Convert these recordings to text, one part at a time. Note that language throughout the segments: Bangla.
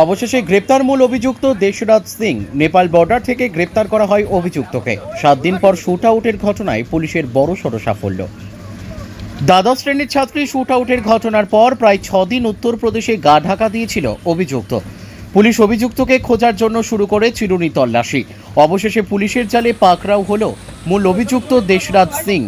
অবশেষে গ্রেপ্তার মূল অভিযুক্ত দেশরাজ সিং নেপাল বর্ডার থেকে গ্রেপ্তার করা হয় অভিযুক্তকে। সাত দিন পর শুট আউটের ঘটনায় পুলিশের বড় সড় সাফল্য। দ্বাদশ শ্রেণির ছাত্রী শুট আউটের ঘটনার পর প্রায় ছদিন উত্তরপ্রদেশে গা ঢাকা দিয়েছিল অভিযুক্ত। পুলিশ অভিযুক্তকে খোঁজার জন্য শুরু করে চিরুনি তল্লাশি। অবশেষে পুলিশের জালে পাকড়াও হল মূল অভিযুক্ত দেশরাজ সিং।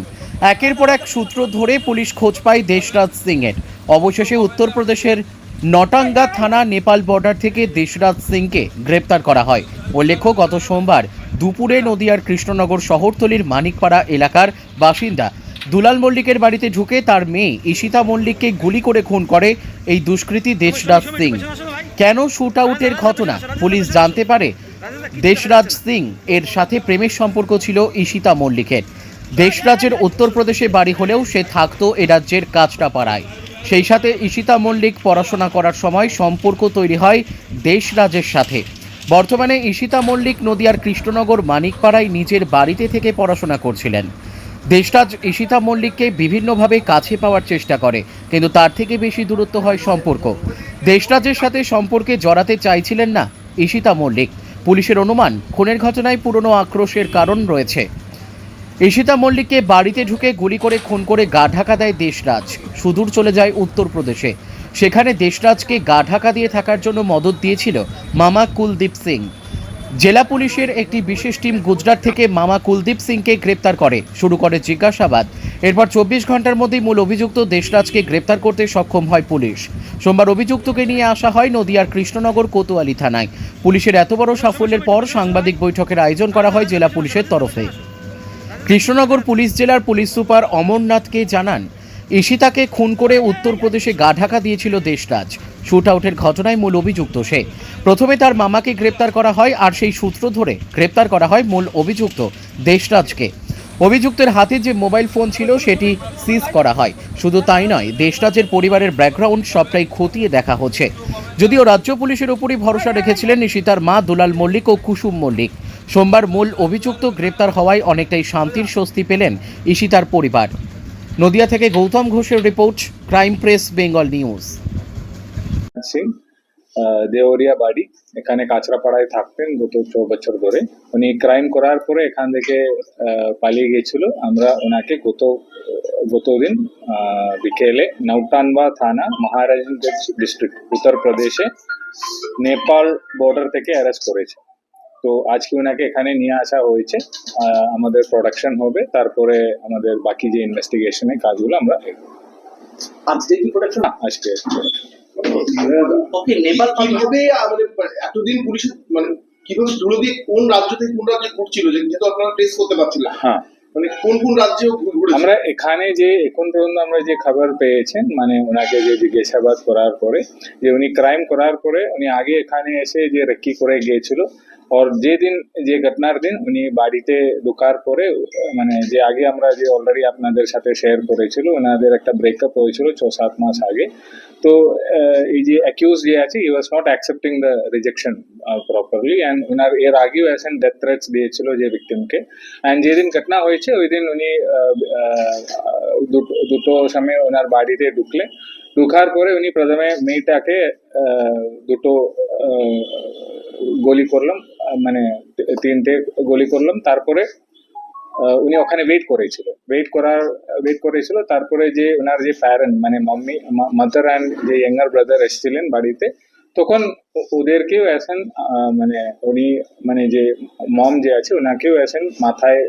একের পর এক সূত্র ধরে পুলিশ খোঁজ পায় দেশরাজ সিংয়ের। অবশেষে উত্তরপ্রদেশের নটাঙ্গা থানা নেপাল বর্ডার থেকে দেশরাজ সিংকে গ্রেপ্তার করা হয়। উল্লেখ্য, গত সোমবার দুপুরে নদিয়ার কৃষ্ণনগর শহরতলির মানিকপাড়া এলাকার বাসিন্দা দুলাল মল্লিকের বাড়িতে ঢুকে তার মেয়ে ঈশিতা মল্লিককে গুলি করে খুন করে এই দুষ্কৃতী দেশরাজ সিং। কেন শুট আউটের ঘটনা পুলিশ জানতে পারে? দেশরাজ সিং এর সাথে প্রেমের সম্পর্ক ছিল ঈশিতা মল্লিকের। দেশরাজের উত্তরপ্রদেশে বাড়ি হলেও সে থাকতো এ রাজ্যের কাজটাপাড়ায় সেই সাথে ঈশিতা মল্লিক পড়াশোনা করার সময় সম্পর্ক তৈরি হয় দেশরাজের সাথে। বর্তমানে ঈশিতা মল্লিক নদিয়ার কৃষ্ণনগর মানিকপাড়ায় নিজের বাড়িতে থেকে পড়াশোনা করছিলেন। দেশরাজ ঈশিতা মল্লিককে বিভিন্নভাবে কাছে পাওয়ার চেষ্টা করে, কিন্তু তার থেকে বেশি দূরত্ব হয় সম্পর্ক। দেশরাজের সাথে সম্পর্কে জড়াতে চাইছিলেন না ঈশিতা মল্লিক। পুলিশের অনুমান, খুনের ঘটনায় পুরনো আক্রোশের কারণ রয়েছে। ঈশিতা মল্লিককে বাড়িতে ঢুকে গুলি করে খুন করে গা ঢাকা দেয় দেশরাজ। সুদূর চলে যায় উত্তরপ্রদেশে সেখানে দেশরাজকে গা ঢাকা দিয়ে থাকার জন্য মদত দিয়েছিল মামা কুলদীপ সিং। জেলা পুলিশের একটি বিশেষ টিম গুজরাট থেকে মামা কুলদীপ সিংকে গ্রেপ্তার করে। শুরু করে জিজ্ঞাসাবাদ। এরপর চব্বিশ ঘণ্টার মধ্যেই মূল অভিযুক্ত দেশরাজকে গ্রেপ্তার করতে সক্ষম হয় পুলিশ। সোমবার অভিযুক্তকে নিয়ে আসা হয় নদিয়ার কৃষ্ণনগর কোতোয়ালি থানায়। পুলিশের এত বড় সাফল্যের পর সাংবাদিক বৈঠকের আয়োজন করা হয় জেলা পুলিশের তরফে। কৃষ্ণনগর পুলিশ জেলার পুলিশ সুপার অমরনাথকে জানান, ঈশিতাকে খুন করে উত্তরপ্রদেশে গা ঢাকা দিয়েছিল দেশরাজ। শুট আউটের ঘটনায় মূল অভিযুক্ত সে। প্রথমে তার মামাকে গ্রেপ্তার করা হয় আর সেই সূত্র ধরে গ্রেপ্তার করা হয় মূল অভিযুক্ত দেশরাজকে। অভিযুক্তের হাতে যে মোবাইল ফোন ছিল সেটি সিজ করা হয়। শুধু তাই নয়, দেশরাজের পরিবারের ব্যাকগ্রাউন্ড সবটাই খতিয়ে দেখা হচ্ছে। যদিও রাজ্য পুলিশের উপরই ভরসা রেখেছিলেন নিশিতার মা দুলাল মল্লিক ও কুসুম মল্লিক। সোমবার মূল অভিযুক্ত গ্রেপ্তার হওয়ায় অনেকটাই শান্তির স্বস্তি পেলেন ঈশিতার পরিবার। নদিয়া থেকে গৌতম ঘোষের report, crime press, Bengal news. Singh Deoria বাড়ি, এখানে কাঁচরাপাড়ায় থাকতেন গত ছ বছর ধরে। উনি ক্রাইম করার পরে এখান থেকে পালিয়ে গিয়েছিল। আমরা ওনাকে গত গতদিন বিকেলে নৌটানবা থানা, মহারাজগঞ্জ ডিস্ট্রিক্ট, উত্তরপ্রদেশে নেপাল বর্ডার থেকে অ্যারেস্ট করেছে। তো আজকে ওনাকে এখানে নিয়ে আসা হয়েছে। আমাদের প্রোডাকশন হবে তারপরে আমাদের বাকি যে ইনভেস্টিগেশনের কাজগুলো আমরা আজকে কি প্রোডাকশন আজকে ওকে নেপাল কীভাবে আমাদের এতদিন পুলিশ মানে কীভাবে জুড়ে দিয়ে কোন রাজ্য থেকে কোন রাজ্যে ঘুরছিল? যেহেতু আপনারা টেস্ট করতে পারছিলেন। হ্যাঁ। মানে কোন কোন রাজ্যে আমরা এখানে যে এখন পর্যন্ত আমরা যে খবর পেয়েছেন মানে ওনাকে যে জিজ্ঞাসাবাদ করার পরে যে উনি ক্রাইম করার পরে উনি আগে এখানে এসে যে রেক্কি করে গিয়েছিল আর যে দিন যে ঘটনার দিন উনি বাড়িতে ঢোকার পরে মানে যে আগে আমরা যে অলরেডি আপনাদের সাথে শেয়ার করেছিল ওনাদের একটা ব্রেকআপ হয়েছিল ছ সাত মাস আগে তো এই যে অ্যাকিউজ যে আছে he was not accepting the rejection properly and ওনার এর আগেও এসেন ডেথ থ্রেটস দিয়েছিল যে ভিকটিমকে অ্যান্ড যেদিন ঘটনা হয়েছে, ওই দিন উনি দুটো- সময় ওনার বাড়িতে ঢুকলে। ঢুকার পরে উনি প্রথমে মেয়েটাকে দুটো গুলি করলাম। মানে তিনটে গলি করলাম। তারপরে উনি ওখানে ওয়েট করেছিল। ওয়েট করার ওয়েট করেছিল। তারপরে যে ওনার যে প্যারেন্ট মানে মাম্মি মাদার অ্যান্ড যে ইয়াঙ্গার ব্রাদার এসেছিলেন বাড়িতে, তখন ওদেরকেও এসেন মানে উনি মানে যে মম যে আছে ওনাকেও এসেন মাথায়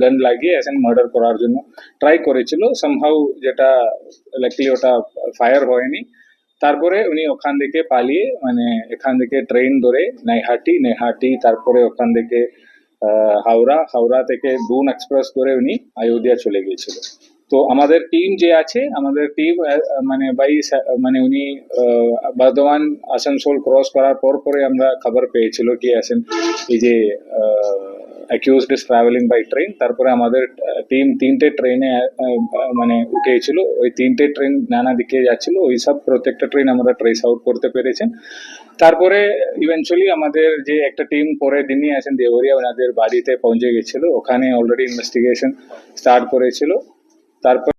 গান লাগিয়ে এসেন মার্ডার করার জন্য ট্রাই করেছিল। সামহাউ যেটা লাকলি ওটা ফায়ার হয়নি। তারপরে উনি ওখান থেকে পালিয়ে মানে এখান থেকে ট্রেন ধরে নেহাটি নেহাটি তারপরে ওখান থেকে হাওড়া হাওড়া থেকে দুন এক্সপ্রেস করে উনি অযোধ্যা চলে গিয়েছিল। তো আমাদের টিম যে আছে, আমাদের টিম মানে বাই মানে উনি বর্ধমান আসানসোল ক্রস করার পর পরে আমরা খবর পেয়েছিল কি আছেন এই যে accused is travelling by train তারপরে আমাদের টিম তিনটে ট্রেনে মানে উঠেছিল। ওই তিনটে ট্রেন নানা দিকে যাচ্ছিল। ওই সব প্রত্যেকটা ট্রেন আমরা ট্রেস আউট করতে পেরেছেন। তারপরে ইভেনচুয়ালি আমাদের যে একটা টিম পরের দিনই আছেন দেওরিয়া ওনাদের বাড়িতে পৌঁছে গেছিল। ওখানে অলরেডি ইনভেস্টিগেশন স্টার্ট করেছিল। তারপর